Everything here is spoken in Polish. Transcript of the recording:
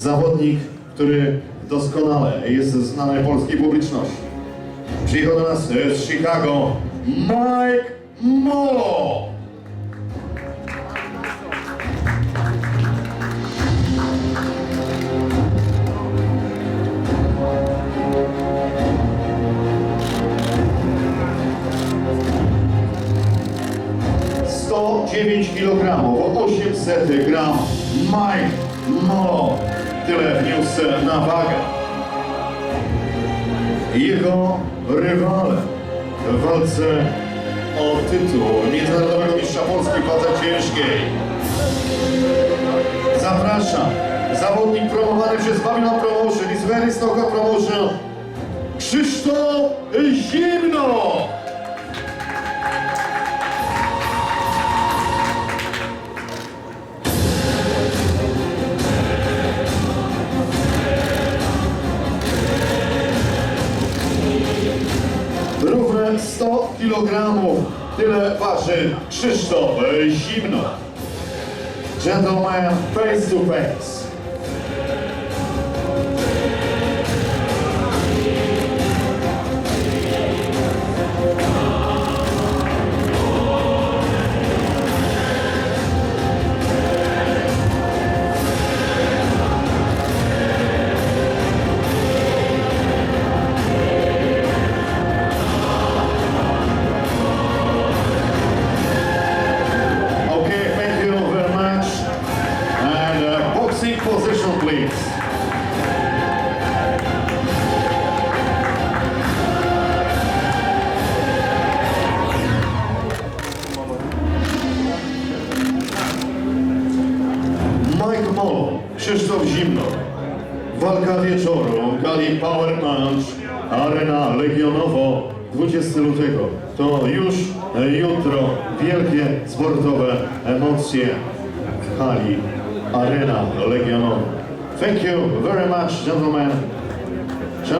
Zawodnik, który doskonale jest znany polskiej publiczności. Przyjechał do nas z Chicago Mike Molo. Sto dziewięć kilogramów, 800 gram. Mike Molo. Tyle wniósł na wagę. Jego rywale w walce o tytuł Międzynarodowego Mistrza Polski w wadze ciężkiej. Zapraszam. Zawodnik promowany przez Babylon Promotion i z Very Stoka Promotion Krzysztof Zimno. Równe 100 kg. Tyle waży Krzysztof Zimno. Gentleman face to face. Please. Mike Molo, Krzysztof Zimno. Walka wieczoru, gali Power Punch, Arena Legionowo, 20 lutego. To już e, jutro wielkie sportowe emocje w hali Arena Legionowo. Thank you very much, gentlemen.